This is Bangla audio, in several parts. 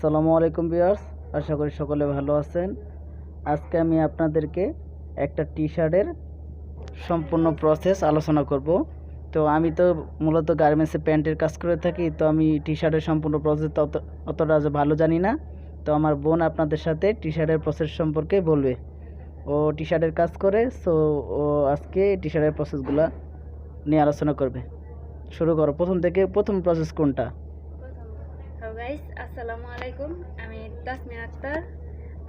আসসালামু আলাইকুম বিয়ার্স আশা করি সকলে ভালো আছেন। আজকে আমি আপনাদেরকে একটা টি শার্টের সম্পূর্ণ প্রসেস আলোচনা করব। তো আমি তো মূলত গার্মেন্টসে প্যান্টের কাজ করে থাকি, তো আমি টি শার্টের সম্পূর্ণ প্রসেস তত অতটা ভালো জানি না। তো আমার বোন আপনাদের সাথে টি শার্টের প্রসেস সম্পর্কে বলবে। ও টি শার্টের কাজ করে সো ও আজকে টি শার্টের প্রসেসগুলো নিয়ে আলোচনা করবে। শুরু করো। প্রথম থেকে প্রথম প্রসেস কোনটা? গাইস আসসালামু আলাইকুম। আমি তাসমিন আক্তার।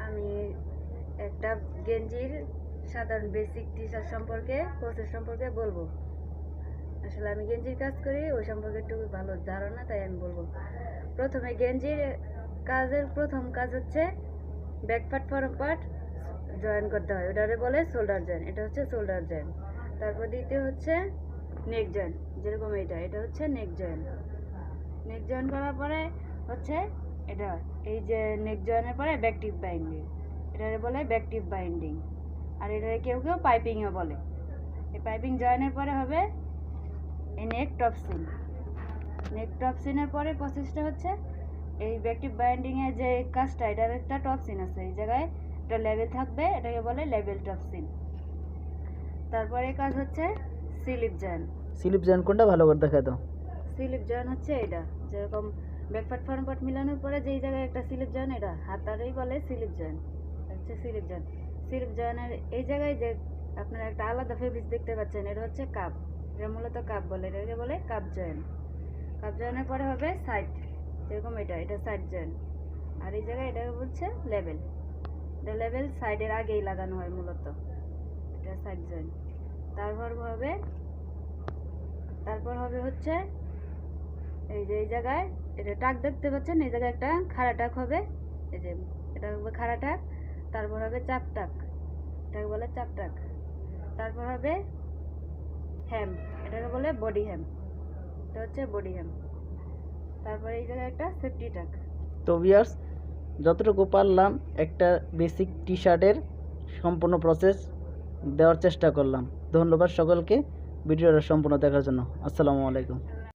আমি একটা গেঞ্জির সাধারণ বেসিক টি শার্ট সম্পর্কে প্রসেস সম্পর্কে বলব। আসলে আমি গেঞ্জির কাজ করি, ওই সম্পর্কে একটু ভালো ধারণা, তাই আমি বলব। প্রথমে গেঞ্জির কাজের প্রথম কাজ হচ্ছে back part front part join করতে হয়। ওটারে বলে শোল্ডার জয়েন এটা হচ্ছে শোল্ডার জয়েন তারপর দ্বিতীয় হচ্ছে নেক জয়েন যেরকম এটা এটা হচ্ছে নেক জয়েন নেক জয়েন করার পরে হচ্ছে এটা এই যে নেক জয়েনের পরে ব্যাক টিপ বাইন্ডিং এটারে বলে ব্যাক টিপ বাইন্ডিং আর এটারে কেউ কেউ পাইপিংও বলে। এই পাইপিং জয়েনের পরে হবে এই নেক টপসিন নেক টপসিনের পরে প্রসেসটা হচ্ছে এই ব্যাক টিপ বাইন্ডিংয়ের যে কাজটা এটার একটা টপসিন আছে। এই জায়গায় একটা লেভেল থাকবে এটাকে বলে লেভেল টপসিন তারপরে কাজ হচ্ছে স্লিপ জয়েন স্লিপ জয়েন কোনটা ভালো করে দেখা দাও। স্লিপ জয়েন হচ্ছে এটা যেরকম ব্যাকপার্ট ফ্রন্ট পার্ট মিলানোর পরে যেই জায়গায় একটা স্লিপ জয়েন, এটা হাতারেই বলে স্লিপ জয়েন। হচ্ছে স্লিপ জয়েন। স্লিপ জয়েনের এই জায়গায় যে আপনারা একটা আলাদা ফেব্রিক দেখতে পাচ্ছেন, এটা হচ্ছে কাপ। এটা মূলত কাপ বলে, এটাকে বলে কাপ জয়েন। কাপ জয়েনের পরে হবে সাইড। যেরকম এটা এটা সাইড জয়েন। আর এই জায়গায় এটা বলছে লেভেল এটা লেভেল সাইডের আগেই লাগানো হয় মূলত। এটা সাইড জয়েন। তারপর হবে তারপর হবে হচ্ছে এই যে এই জায়গায় এটা টাক দেখতে পাচ্ছেন, এই জায়গায় একটা খাড়া টাক হবে। এই যে এটা হবে খাড়া টাক, তারপর হবে চাপ টাক। এটাকে বলে চাপ টাক। তারপর হবে হ্যাম এটাকে বলে বডি হ্যাম এটা হচ্ছে বডি হ্যাম তারপরে এই জায়গায় একটা সেফটি টাক। তো ভিউয়ার্স, যতটুকু পারলাম, একটা বেসিক টি শার্টের সম্পূর্ণ প্রসেস দেওয়ার চেষ্টা করলাম। ধন্যবাদ সকলকে, ভিডিওটা সম্পূর্ণ দেখার জন্য। আসসালামু আলাইকুম।